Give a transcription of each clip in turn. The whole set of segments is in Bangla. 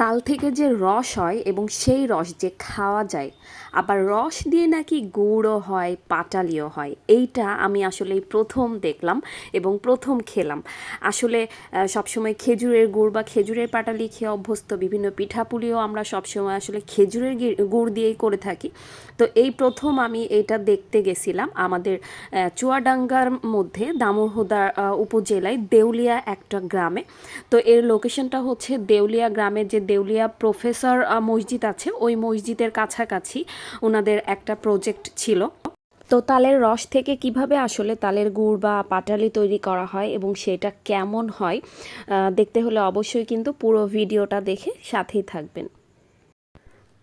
তাল থেকে যে রস হয় এবং সেই রস যে খাওয়া যায়, আবার রস দিয়ে নাকি গুড়ও হয়, পাটালিও হয়, এইটা আমি আসলে প্রথম দেখলাম এবং প্রথম খেলাম। আসলে সবসময় খেজুরের গুড় বা খেজুরের পাটালি খেয়ে অভ্যস্ত, বিভিন্ন পিঠাপুলিও আমরা সবসময় আসলে খেজুরের গুড় দিয়েই করে থাকি। তো এই প্রথম আমি এটা দেখতে গেছিলাম আমাদের চুয়াডাঙ্গার মধ্যে দামোহদা উপজেলায় দেউলিয়া একটা গ্রামে। তো এর লোকেশনটা হচ্ছে দেউলিয়া গ্রামের যে দেউলিয়া প্রফেসর মসজিদ আছে। ওই মসজিদের কাছাকাছি ওনাদের একটা প্রজেক্ট ছিল। তো তালের রস থেকে কীভাবে আসলে তালের গুড় বা পাটালি তৈরি করা হয় এবং সেটা কেমন হয় দেখতে হলে অবশ্যই কিন্তু পুরো ভিডিওটা দেখে সাথেই থাকবেন।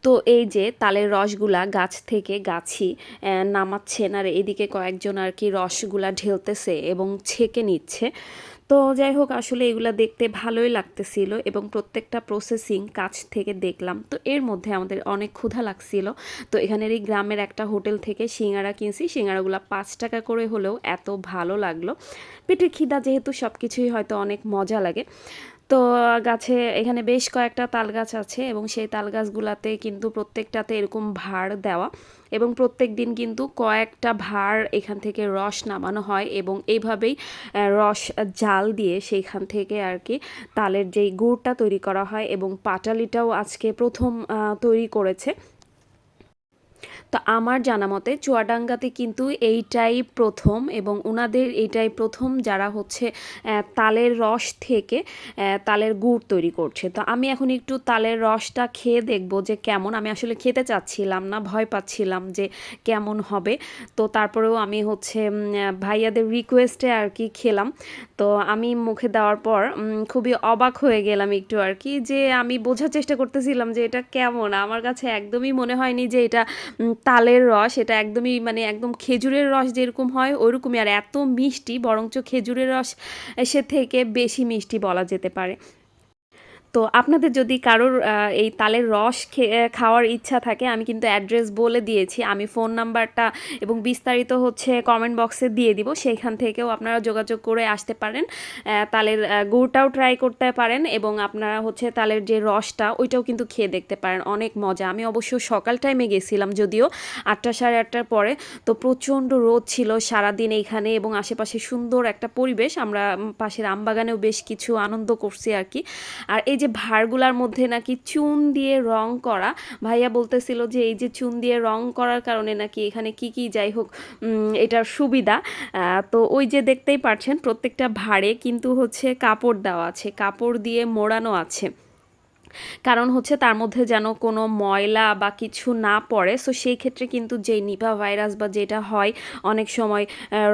তো এই যে তালের রসগুলা গাছ থেকে গাছি নামাচ্ছেন আর এদিকে কয়েকজন আর কি রসগুলা ঢেলতেছে এবং ছেঁকে নিচ্ছে। তো যাই হোক আসলে এগুলো দেখতে ভালোই লাগতেছিল এবং প্রত্যেকটা প্রসেসিং কাছ থেকে দেখলাম। তো এর মধ্যে আমাদের অনেক ক্ষুধা লাগছিল। তো এখানের এই গ্রামের একটা হোটেল থেকে সিঙ্গারা কিনছি। সিঙ্গারাগুলো পাঁচ টাকা করে হলেও এত ভালো লাগল। পেটের খিদা যেহেতু সব কিছুই হয়তো অনেক মজা লাগে। তো গাছে এখানে বেশ কয়েকটা তাল গাছ আছে এবং সেই তাল গাছগুলাতে কিন্তু প্রত্যেকটাতে এরকম ভাড় দেওয়া এবং প্রত্যেক দিন কিন্তু কয়েকটা ভাড় এখান থেকে রস নামানো হয় এবং এইভাবেই রস জাল দিয়ে সেইখান থেকে আর কি তালের যেই গুড়টা তৈরি করা হয় এবং পাটালিটাও আজকে প্রথম তৈরি করেছে। তো আমার জানা মতে চুয়াডাঙ্গাতে কিন্তু এইটাই প্রথম এবং ওনাদের এইটাই প্রথম যারা হচ্ছে তালের রস থেকে তালের গুড় তৈরি করছে। তো আমি এখন একটু তালের রসটা খেয়ে দেখব যে কেমন। আমি আসলে খেতে চাচ্ছিলাম না, ভয় পাচ্ছিলাম যে কেমন হবে। তো তারপরেও আমি হচ্ছে ভাইয়াদের রিকোয়েস্টে আর কি খেলাম। তো আমি মুখে দেওয়ার পর খুবই অবাক হয়ে গেলাম একটু আর কি যে আমি বোঝার চেষ্টা করতেছিলাম যে এটা কেমন। আমার কাছে একদমই মনে হয়নি যে এটা তালের রস, এটা একদমই মানে একদম খেজুরের রস যেরকম হয় ওইরকমই। আর এত মিষ্টি, বরঞ্চ খেজুরের রস সে থেকে বেশি মিষ্টি বলা যেতে পারে। তো আপনাদের যদি কারোর এই তালের রস খাওয়ার ইচ্ছা থাকে, আমি কিন্তু অ্যাড্রেস বলে দিয়েছি। আমি ফোন নাম্বারটা এবং বিস্তারিত হচ্ছে কমেন্ট বক্সে দিয়ে দিব। সেইখান থেকেও আপনারা যোগাযোগ করে আসতে পারেন। তালের গুড়টাও ট্রাই করতে পারেন এবং আপনারা হচ্ছে তালের যে রসটা, ওইটাও কিন্তু খেয়ে দেখতে পারেন। অনেক মজা। আমি অবশ্য সকাল টাইমে গেছিলাম যদিও আটটা সাড়ে আটটার পরে। তো প্রচণ্ড রোদ ছিল সারাদিন এইখানে এবং আশেপাশে সুন্দর একটা পরিবেশ। আমরা পাশের আমবাগানেও বেশ কিছু আনন্দ করছি আর কি। আর এই যে ভারগুলার মধ্যে নাকি চুন দিয়ে রং করা, ভাইয়া বলতেছিল যে এই যে চুন দিয়ে রং করার কারণে নাকি এখানে কি কি যাই হোক এটার সুবিধা। তো ওই যে দেখতেই পাচ্ছেন প্রত্যেকটা ভাড়ে কিন্তু হচ্ছে কাপড় দেওয়া আছে, কাপড় দিয়ে মোড়ানো আছে। কারণ হচ্ছে তার মধ্যে যেন কোনো ময়লা বা কিছু না পড়ে। সো সেই ক্ষেত্রে কিন্তু যেই নিপা ভাইরাস বা যেটা হয় অনেক সময়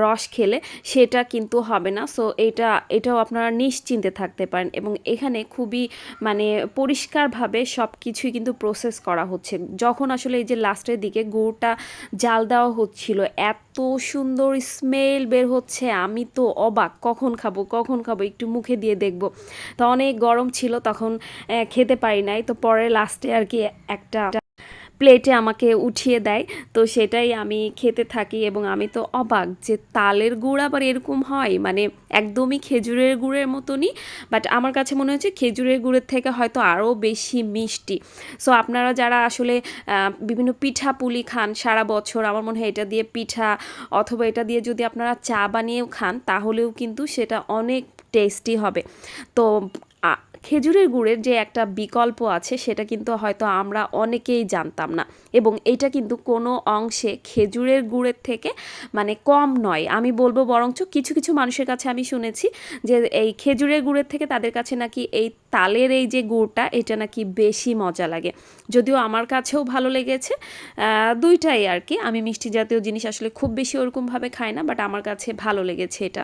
রস খেলে সেটা কিন্তু হবে না। সো এটা এটাও আপনারা নিশ্চিন্তে থাকতে পারেন এবং এখানে খুবই মানে পরিষ্কারভাবে সব কিছুই কিন্তু প্রসেস করা হচ্ছে। যখন আসলে এই যে লাস্টের দিকে গুড়টা জাল দেওয়া হচ্ছিল এত সুন্দর স্মেল বের হচ্ছে। আমি তো অবাক কখন খাব কখন খাব একটু মুখে দিয়ে দেখব। তো অনেক গরম ছিল তখন আহ, খেতে পারি নাই। তো পরে লাস্টে আর কি একটা প্লেটে আমাকে উঠিয়ে দেয়। তো সেটাই আমি খেতে থাকি এবং আমি তো অবাক যে তালের গুড় আবার এরকম হয়। মানে একদমই খেজুরের গুড়ের মতনই বাট আমার কাছে মনে হচ্ছে খেজুরের গুড়ের থেকে হয়তো আরও বেশি মিষ্টি। সো আপনারা যারা আসলে বিভিন্ন পিঠা পুলি খান সারা বছর, আমার মনে হয় এটা দিয়ে পিঠা অথবা এটা দিয়ে যদি আপনারা চা বানিয়েও খান, তাহলেও কিন্তু সেটা অনেক টেস্টি হবে। তো খেজুরের গুড়ের যে একটা বিকল্প আছে, সেটা কিন্তু হয়তো আমরা অনেকেই জানতাম না। এবং এটা কিন্তু কোনো অংশে খেজুরের গুড়ের থেকে মানে কম নয়। আমি বলব বরঞ্চ কিছু কিছু মানুষের কাছে আমি শুনেছি যে এই খেজুরের গুড়ের থেকে তাদের কাছে নাকি এই তালের এই যে গুড়টা, এটা নাকি বেশি মজা লাগে। যদিও আমার কাছেও ভালো লেগেছে দুইটাই আর কি। আমি মিষ্টি জাতীয় জিনিস আসলে খুব বেশি ওরকমভাবে খাই না, বাট আমার কাছে ভালো লেগেছে এটা।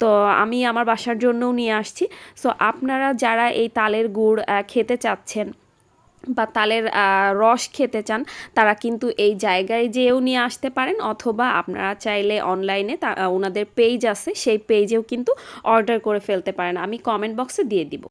তো আমি আমার বাসার জন্যও নিয়ে আসছি। সো আপনারা যারা এই তালের গুড় খেতে চাচ্ছেন বা তালের রস খেতে চান, তারা কিন্তু এই জায়গায় যেয়েও নিয়ে আসতে পারেন অথবা আপনারা চাইলে অনলাইনে তা ওনাদের পেজ আছে, সেই পেজেও কিন্তু অর্ডার করে ফেলতে পারেন। আমি কমেন্ট বক্সে দিয়ে দিব।